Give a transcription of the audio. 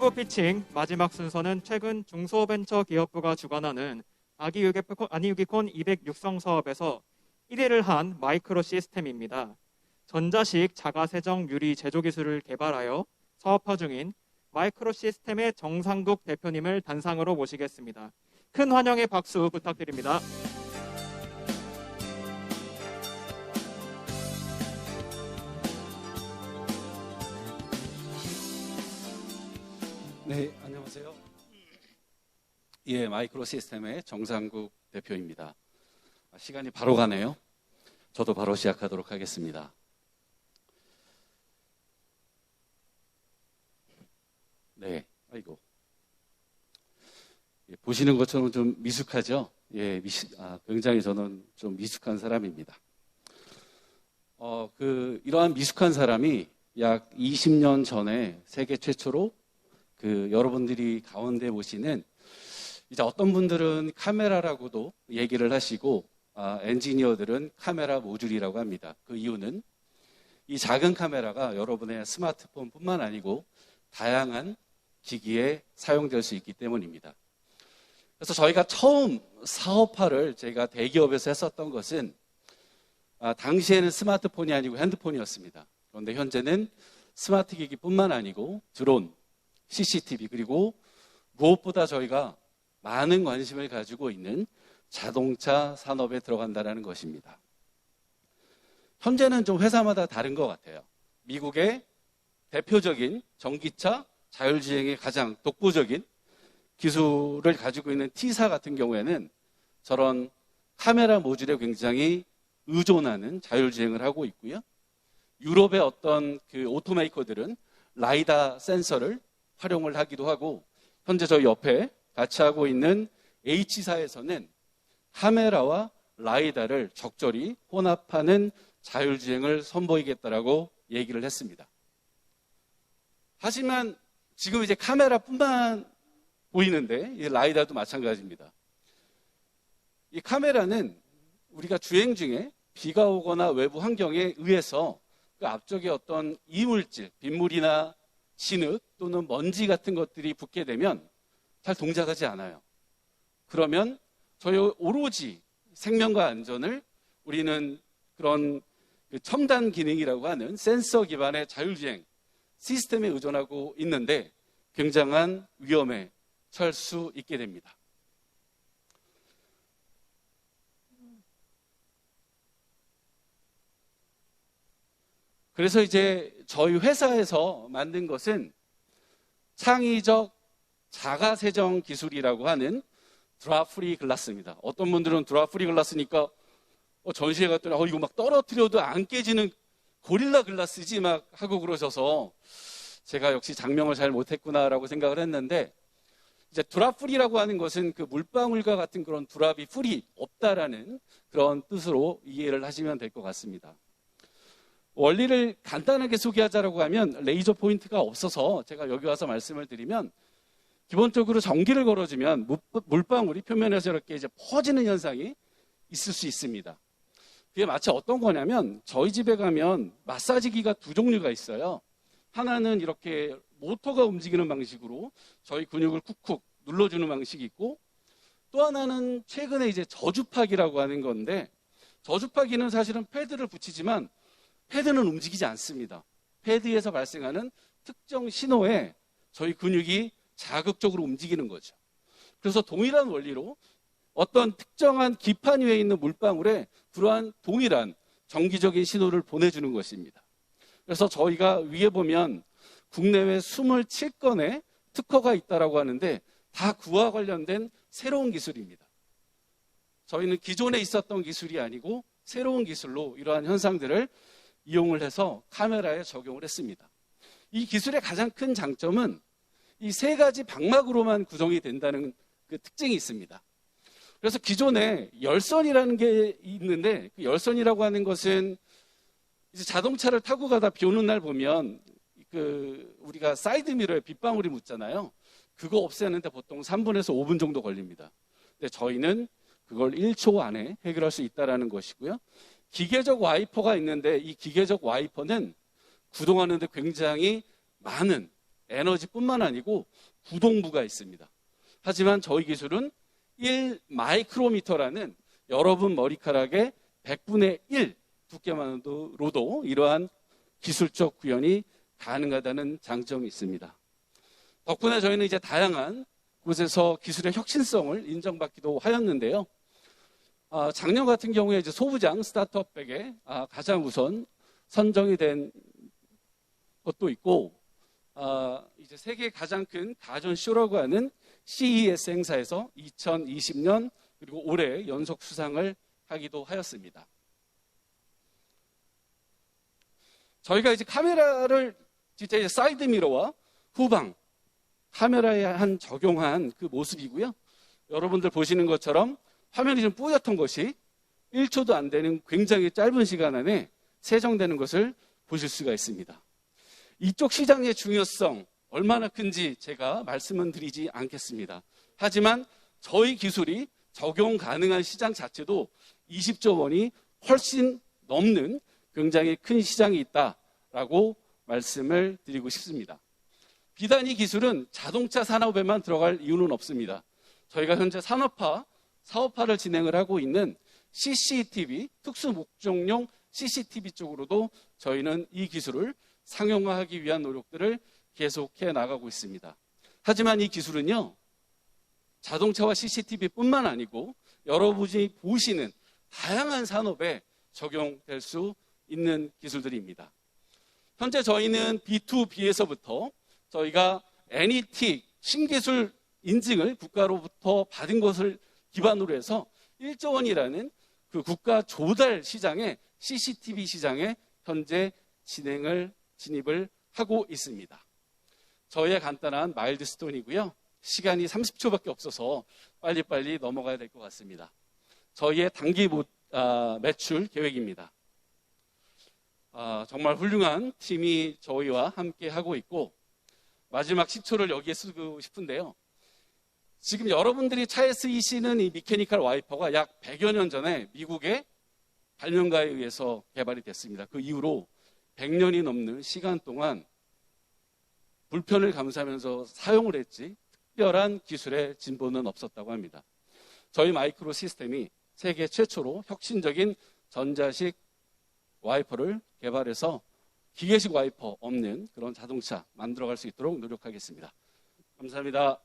1부 피칭 마지막 순서는 최근 중소벤처기업부가 주관하는 아기 유기콘, 아니 유기콘 200 육성 사업에서 1위를 한 마이크로 시스템입니다. 전자식 자가세정 유리 제조 기술을 개발하여 사업화 중인 마이크로 시스템의 정상국 대표님을 단상으로 모시겠습니다. 큰 환영의 박수 부탁드립니다. 네, 안녕하세요. 예, 마이크로 시스템의 정상국 대표입니다. 아, 시간이 바로 가네요. 저도 바로 시작하도록 하겠습니다. 네, 아이고. 예, 보시는 것처럼 좀 미숙하죠? 예, 미시, 아, 굉장히 저는 좀 미숙한 사람입니다. 어, 그, 이러한 미숙한 사람이 약 20년 전에 세계 최초로 그 여러분들이 가운데 보시는 이제 어떤 분들은 카메라라고도 얘기를 하시고 아, 엔지니어들은 카메라 모듈이라고 합니다. 그 이유는 이 작은 카메라가 여러분의 스마트폰뿐만 아니고 다양한 기기에 사용될 수 있기 때문입니다. 그래서 저희가 처음 사업화를 제가 대기업에서 했었던 것은 아, 당시에는 스마트폰이 아니고 핸드폰이었습니다. 그런데 현재는 스마트 기기뿐만 아니고 드론, CCTV 그리고 무엇보다 저희가 많은 관심을 가지고 있는 자동차 산업에 들어간다는 것입니다. 현재는 좀 회사마다 다른 것 같아요. 미국의 대표적인 전기차 자율주행의 가장 독보적인 기술을 가지고 있는 T사 같은 경우에는 저런 카메라 모듈에 굉장히 의존하는 자율주행을 하고 있고요. 유럽의 어떤 그 오토메이커들은 라이다 센서를 활용을 하기도 하고 현재 저희 옆에 같이 하고 있는 H사에서는 카메라와 라이다를 적절히 혼합하는 자율주행을 선보이겠다라고 얘기를 했습니다. 하지만 지금 이제 카메라뿐만 보이는데 이 라이다도 마찬가지입니다. 이 카메라는 우리가 주행 중에 비가 오거나 외부 환경에 의해서 그 앞쪽에 어떤 이물질, 빗물이나 진흙 또는 먼지 같은 것들이 붙게 되면 잘 동작하지 않아요. 그러면 저희 오로지 생명과 안전을 우리는 그런 그 첨단 기능이라고 하는 센서 기반의 자율주행 시스템에 의존하고 있는데 굉장한 위험에 처할 수 있게 됩니다. 그래서 이제 저희 회사에서 만든 것은 창의적 자가 세정 기술이라고 하는 드랍프리 글라스입니다. 어떤 분들은 드랍프리 글라스니까 어, 전시회 갔더니 어, 이거 막 떨어뜨려도 안 깨지는 고릴라 글라스지 막 하고 그러셔서 제가 역시 장명을 잘 못했구나라고 생각을 했는데 이제 드랍풀이라고 하는 것은 그 물방울과 같은 그런 드랍이 풀이 없다라는 그런 뜻으로 이해를 하시면 될 것 같습니다. 원리를 간단하게 소개하자라고 하면 레이저 포인트가 없어서 제가 여기 와서 말씀을 드리면 기본적으로 전기를 걸어주면 물방울이 표면에서 이렇게 이제 퍼지는 현상이 있을 수 있습니다. 그게 마치 어떤 거냐면 저희 집에 가면 마사지기가 두 종류가 있어요. 하나는 이렇게 모터가 움직이는 방식으로 저희 근육을 쿡쿡 눌러주는 방식이 있고 또 하나는 최근에 이제 저주파기라고 하는 건데 저주파기는 사실은 패드를 붙이지만 패드는 움직이지 않습니다. 패드에서 발생하는 특정 신호에 저희 근육이 자극적으로 움직이는 거죠. 그래서 동일한 원리로 어떤 특정한 기판 위에 있는 물방울에 그러한 동일한 정기적인 신호를 보내주는 것입니다. 그래서 저희가 위에 보면 국내외 27건의 특허가 있다라고 하는데 다 그와 관련된 새로운 기술입니다. 저희는 기존에 있었던 기술이 아니고 새로운 기술로 이러한 현상들을 이용을 해서 카메라에 적용을 했습니다. 이 기술의 가장 큰 장점은 이 세 가지 방막으로만 구성이 된다는 그 특징이 있습니다. 그래서 기존에 열선이라는 게 있는데 그 열선이라고 하는 것은 이제 자동차를 타고 가다 비 오는 날 보면 그 우리가 사이드 미러에 빗방울이 묻잖아요. 그거 없애는데 보통 3분에서 5분 정도 걸립니다. 근데 저희는 그걸 1초 안에 해결할 수 있다라는 것이고요. 기계적 와이퍼가 있는데 이 기계적 와이퍼는 구동하는데 굉장히 많은 에너지뿐만 아니고 구동부가 있습니다. 하지만 저희 기술은 1 마이크로미터라는 여러분 머리카락의 100분의 1 두께만으로도 이러한 기술적 구현이 가능하다는 장점이 있습니다. 덕분에 저희는 이제 다양한 곳에서 기술의 혁신성을 인정받기도 하였는데요. 아, 작년 같은 경우에 이제 소부장 스타트업백에 아, 가장 우선 선정이 된 것도 있고, 아, 이제 세계 가장 큰 가전 쇼라고 하는 CES 행사에서 2020년 그리고 올해 연속 수상을 하기도 하였습니다. 저희가 이제 카메라를 진짜 이제 사이드 미러와 후방 카메라에 한 적용한 그 모습이고요. 여러분들 보시는 것처럼 화면이 좀 뿌옇던 것이 1초도 안 되는 굉장히 짧은 시간 안에 세정되는 것을 보실 수가 있습니다. 이쪽 시장의 중요성 얼마나 큰지 제가 말씀은 드리지 않겠습니다. 하지만 저희 기술이 적용 가능한 시장 자체도 20조 원이 훨씬 넘는 굉장히 큰 시장이 있다라고 말씀을 드리고 싶습니다. 비단 이 기술은 자동차 산업에만 들어갈 이유는 없습니다. 저희가 현재 산업화, 사업화를 진행을 하고 있는 CCTV, 특수 목적용 CCTV 쪽으로도 저희는 이 기술을 상용화하기 위한 노력들을 계속해 나가고 있습니다. 하지만 이 기술은요, 자동차와 CCTV뿐만 아니고 여러분이 보시는 다양한 산업에 적용될 수 있는 기술들입니다. 현재 저희는 B2B에서부터 저희가 NET 신기술 인증을 국가로부터 받은 것을 기반으로 해서 1조 원이라는 그 국가 조달 시장에 CCTV 시장에 현재 진행을 진입을 하고 있습니다. 저희의 간단한 마일드스톤이고요. 시간이 30초밖에 없어서 빨리빨리 넘어가야 될 것 같습니다. 저희의 단기 모- 아, 매출 계획입니다. 아, 정말 훌륭한 팀이 저희와 함께 하고 있고 마지막 10초를 여기에 쓰고 싶은데요. 지금 여러분들이 차에 쓰이시는 이 미케니컬 와이퍼가 약 100여 년 전에 미국의 발명가에 의해서 개발이 됐습니다. 그 이후로 100년이 넘는 시간 동안 불편을 감수하면서 사용을 했지 특별한 기술의 진보는 없었다고 합니다. 저희 마이크로 시스템이 세계 최초로 혁신적인 전자식 와이퍼를 개발해서 기계식 와이퍼 없는 그런 자동차 만들어갈 수 있도록 노력하겠습니다. 감사합니다.